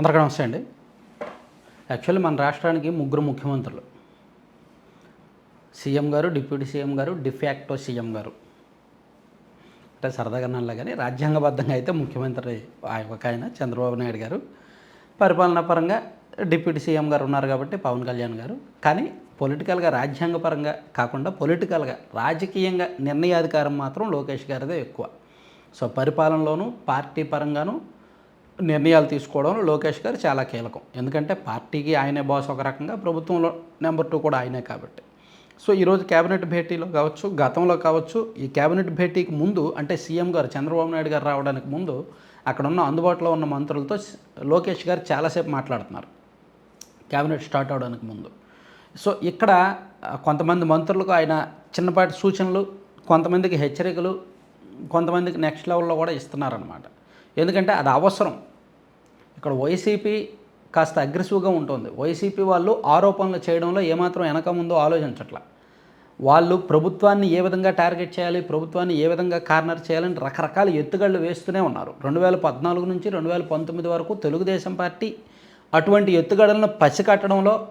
అందరికీ నమస్తే అండి. యాక్చువల్లీ మన రాష్ట్రానికి ముగ్గురు ముఖ్యమంత్రులు. సీఎం గారు డిప్యూటీ సీఎం గారు డిఫాక్టో సీఎం గారు. అంటే సరదాగా నల్ల కానీ రాజ్యాంగబద్ధంగా అయితే ముఖ్యమంత్రి ఒక ఆయన చంద్రబాబు నాయుడు గారు. పరిపాలనా పరంగా డిప్యూటీ సీఎం గారు ఉన్నారు కాబట్టి పవన్ కళ్యాణ్ గారు. కానీ పొలిటికల్గా రాజ్యాంగపరంగా కాకుండా పొలిటికల్గా రాజకీయంగా నిర్ణయాధికారం మాత్రం లోకేష్ గారిదే ఎక్కువ. సో పరిపాలనలోనూ పార్టీ పరంగాను నిర్ణయాలు తీసుకోవడంలో లోకేష్ గారు చాలా కీలకం. ఎందుకంటే పార్టీకి ఆయనే బాస్ ఒక రకంగా ప్రభుత్వంలో నెంబర్ టూ కూడా ఆయనే కాబట్టి. సో ఈరోజు కేబినెట్ భేటీలో కావచ్చు గతంలో కావచ్చు ఈ కేబినెట్ భేటీకి ముందు అంటే సీఎం గారు చంద్రబాబు నాయుడు గారు రావడానికి ముందు అక్కడ ఉన్న అందుబాటులో ఉన్న మంత్రులతో లోకేష్ గారు చాలాసేపు మాట్లాడుతున్నారు. క్యాబినెట్ స్టార్ట్ అవడానికి ముందు. సో ఇక్కడ కొంతమంది మంత్రులకు ఆయన చిన్నపాటి సూచనలు కొంతమందికి హెచ్చరికలు కొంతమందికి నెక్స్ట్ లెవెల్లో కూడా ఇస్తున్నారనమాట ఎందుకంటే అది అవసరం. ఇక్కడ వైసీపీ కాస్త అగ్రెసివ్గా ఉంటుంది. వైసీపీ వాళ్ళు ఆరోపణలు చేయడంలో ఏమాత్రం వెనక ముందో ఆలోచించట్ల. వాళ్ళు ప్రభుత్వాన్ని ఏ విధంగా టార్గెట్ చేయాలి ప్రభుత్వాన్ని ఏ విధంగా కార్నర్ చేయాలని రకరకాల ఎత్తుగళ్ళు వేస్తూనే ఉన్నారు. రెండు వేల పద్నాలుగు నుంచి రెండు వేల పంతొమ్మిది వరకు తెలుగుదేశం పార్టీ అటువంటి ఎత్తుగడలను పసికట్టడంలో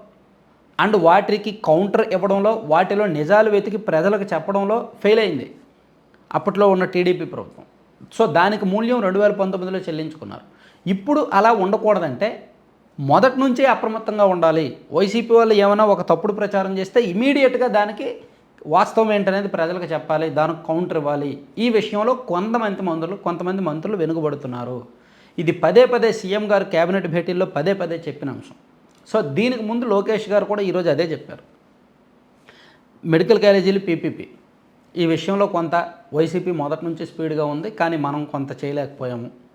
అండ్ వాటికి కౌంటర్ ఇవ్వడంలో వాటిలో నిజాలు వెతికి ప్రజలకు చెప్పడంలో ఫెయిల్ అయింది. అప్పట్లో ఉన్న టీడీపీ ప్రభుత్వం. సో దానికి మూల్యం రెండు వేల పంతొమ్మిదిలో చెల్లించుకున్నారు. ఇప్పుడు అలా ఉండకూడదంటే మొదటి నుంచే అప్రమత్తంగా ఉండాలి. వైసీపీ వాళ్ళు ఏమైనా ఒక తప్పుడు ప్రచారం చేస్తే ఇమీడియట్గా దానికి వాస్తవం ఏంటనేది ప్రజలకు చెప్పాలి. దానికి కౌంటర్ ఇవ్వాలి. ఈ విషయంలో కొంతమంది మంత్రులు కొంతమంది మంత్రులు వెనుకబడుతున్నారు. ఇది పదే పదే సీఎం గారు కేబినెట్ భేటీల్లో పదే పదే చెప్పిన అంశం. సో దీనికి ముందు లోకేష్ గారు కూడా ఈరోజు అదే చెప్పారు. మెడికల్ కాలేజీలు పీపీపీ. ఈ విషయంలో కొంత వైసీపీ మొదటి నుంచి స్పీడ్గా ఉంది. కానీ మనం కొంత చేయలేకపోయాము.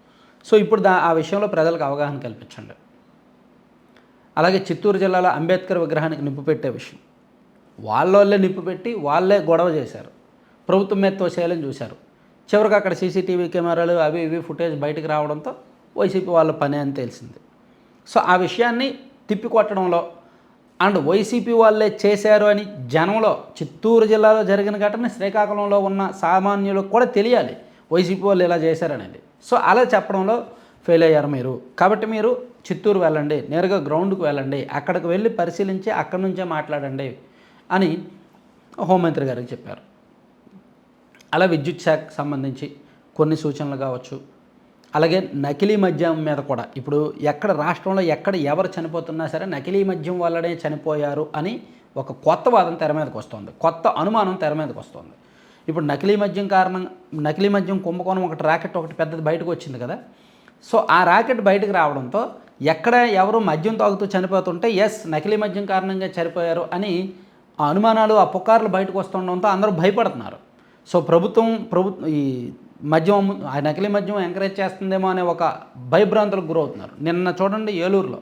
సో ఇప్పుడు దా ఆ విషయంలో ప్రజలకు అవగాహన కల్పించండి. అలాగే చిత్తూరు జిల్లాలో అంబేద్కర్ విగ్రహానికి నిప్పు పెట్టే విషయం. వాళ్ళోళ్ళే నిప్పు పెట్టి వాళ్ళే గొడవ చేశారు. ప్రభుత్వం మీద తోసేయాలని చూశారు. చివరికి అక్కడ సీసీటీవీ కెమెరాలు అవి ఇవి ఫుటేజ్ బయటకు రావడంతో వైసీపీ వాళ్ళ పని అని తెలిసింది. సో ఆ విషయాన్ని తిప్పికొట్టడంలో అండ్ వైసీపీ వాళ్ళే చేశారు అని జనంలో చిత్తూరు జిల్లాలో జరిగిన ఘటన శ్రీకాకుళంలో ఉన్న సామాన్యులకు కూడా తెలియాలి. వైసీపీ వాళ్ళు ఇలా చేశారనేది. సో అలా చెప్పడంలో ఫెయిల్ అయ్యారు మీరు. కాబట్టి మీరు చిత్తూరు వెళ్ళండి నేరుగా గ్రౌండ్కి వెళ్ళండి అక్కడికి వెళ్ళి పరిశీలించి అక్కడి నుంచే మాట్లాడండి అని హోంమంత్రి గారికి చెప్పారు. అలా విద్యుత్ శాఖకు సంబంధించి కొన్ని సూచనలు కావచ్చు. అలాగే నకిలీ మద్యం మీద కూడా ఇప్పుడు ఎక్కడ రాష్ట్రంలో ఎక్కడ ఎవరు చనిపోతున్నా సరే నకిలీ మద్యం వల్లనే చనిపోయారు అని ఒక కొత్త వాదం తెర మీదకి వస్తుంది. కొత్త అనుమానం తెర మీదకి వస్తుంది. ఇప్పుడు నకిలీ మద్యం కారణం నకిలీ మద్యం కుంభకోణం ఒకటి రాకెట్ ఒకటి పెద్దది బయటకు వచ్చింది కదా. సో ఆ రాకెట్ బయటకు రావడంతో ఎక్కడ ఎవరు మద్యం తాగుతూ చనిపోతుంటే ఎస్ నకిలీ మద్యం కారణంగా చనిపోయారు అని ఆ అనుమానాలు ఆ పుకార్లు బయటకు వస్తుండడంతో అందరూ భయపడుతున్నారు. సో ప్రభుత్వం ప్రభు ఈ మద్యం ఆ నకిలీ మద్యం ఎంకరేజ్ చేస్తుందేమో అనే ఒక భయభ్రాంతులకు గురవుతున్నారు. నిన్న చూడండి ఏలూరులో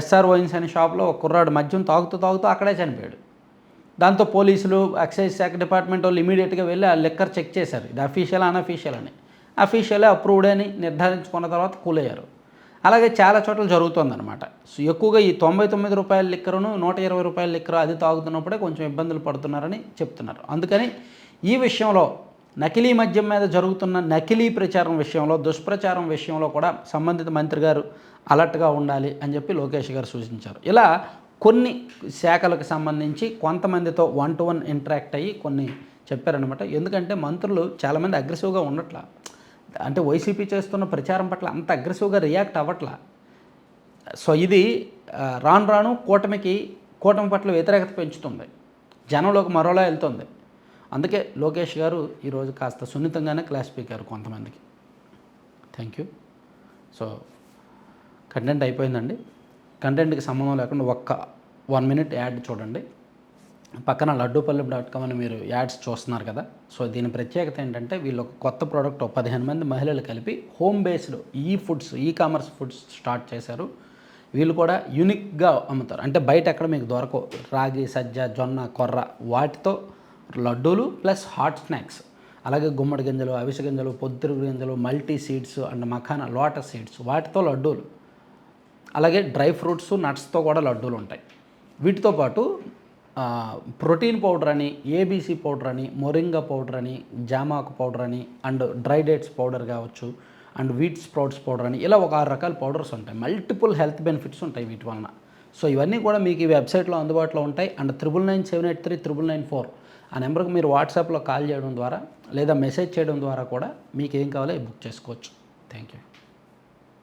ఎస్ఆర్ వైన్స్ అనే షాప్లో ఒక కుర్రాడు మద్యం తాగుతూ తాగుతూ అక్కడే చనిపోయాడు. దాంతో పోలీసులు ఎక్సైజ్ శాఖ డిపార్ట్మెంట్ వాళ్ళు ఇమీడియట్గా వెళ్ళి ఆ లెక్కర్ చెక్ చేశారు. ఇది అఫీషియల్ అన్అఫీషియల్ అని అఫీషియల్ అప్రూవ్డ్ అని నిర్ధారించుకున్న తర్వాత కూలయ్యారు. అలాగే చాలా చోట్ల జరుగుతుందన్నమాట. సో ఎక్కువగా ఈ తొంభై తొమ్మిది రూపాయల లిక్కరును నూట ఇరవై రూపాయల లిక్కరు అది తాగుతున్నప్పుడే కొంచెం ఇబ్బందులు పడుతున్నారని చెప్తున్నారు. అందుకని ఈ విషయంలో నకిలీ మద్యం మీద జరుగుతున్న నకిలీ ప్రచారం విషయంలో దుష్ప్రచారం విషయంలో కూడా సంబంధిత మంత్రి గారు అలర్ట్గా ఉండాలి అని చెప్పి లోకేష్ గారు సూచించారు. ఇలా కొన్ని శాఖలకు సంబంధించి కొంతమందితో వన్ టు వన్ ఇంటరాక్ట్ అయ్యి కొన్ని చెప్పారనమాట ఎందుకంటే మంత్రులు చాలామంది అగ్రెసివ్గా ఉండట్లా అంటే వైసీపీ చేస్తున్న ప్రచారం పట్ల అంత అగ్రెసివ్గా రియాక్ట్ అవ్వట్లా. సో ఇది రాను రాను కూటమికి కూటమి పట్ల వ్యతిరేకత పెంచుతుంది. జనంలోకి మరోలా వెళ్తుంది. అందుకే లోకేష్ గారు ఈరోజు కాస్త సున్నితంగానే క్లాస్ పీకారు కొంతమందికి. థ్యాంక్ యూ సో కంటెంట్ అయిపోయిందండి. కంటెంట్కి సంబంధం లేకుండా ఒక్క వన్ మినిట్ యాడ్ చూడండి. పక్కన లడ్డూపల్లి డాట్ కామ్ అని మీరు యాడ్స్ చూస్తున్నారు కదా. సో దీని ప్రత్యేకత ఏంటంటే వీళ్ళు ఒక కొత్త ప్రోడక్ట్ పదిహేను మంది మహిళలు కలిపి హోమ్ బేస్డ్ ఈ foods e commerce foods start చేశారు. వీళ్ళు కూడా యూనిక్గా అమ్ముతారు. అంటే బయట ఎక్కడ మీకు దొరకవు. రాగి సజ్జ జొన్న కొర్ర వాటితో లడ్డూలు ప్లస్ హాట్ స్నాక్స్. అలాగే గుమ్మడి గింజలు అవిసె గింజలు పొద్దురు గింజలు multi seeds and makhana lotus seeds వాటితో లడ్డూలు. అలాగే డ్రై ఫ్రూట్స్ నట్స్తో కూడా లడ్డూలు ఉంటాయి. వీటితో పాటు ప్రోటీన్ పౌడర్ అని ఏబీసీ పౌడర్ అని మొరింగా పౌడర్ అని జామాకు పౌడర్ అని అండ్ డ్రై డేట్స్ పౌడర్ కావచ్చు అండ్ వీట్ స్ప్రౌట్స్ పౌడర్ అని ఇలా ఒక ఆరు రకాల పౌడర్స్ ఉంటాయి. మల్టిపుల్ హెల్త్ బెనిఫిట్స్ ఉంటాయి వీటి వలన. సో ఇవన్నీ కూడా మీకు ఈ వెబ్సైట్లో అందుబాటులో ఉంటాయి. And triple nine seven eight three triple nine four ఆ నెంబర్కి మీరు వాట్సాప్లో కాల్ చేయడం ద్వారా లేదా మెసేజ్ చేయడం ద్వారా కూడా మీకు ఏం కావాలో బుక్ చేసుకోవచ్చు. Thank you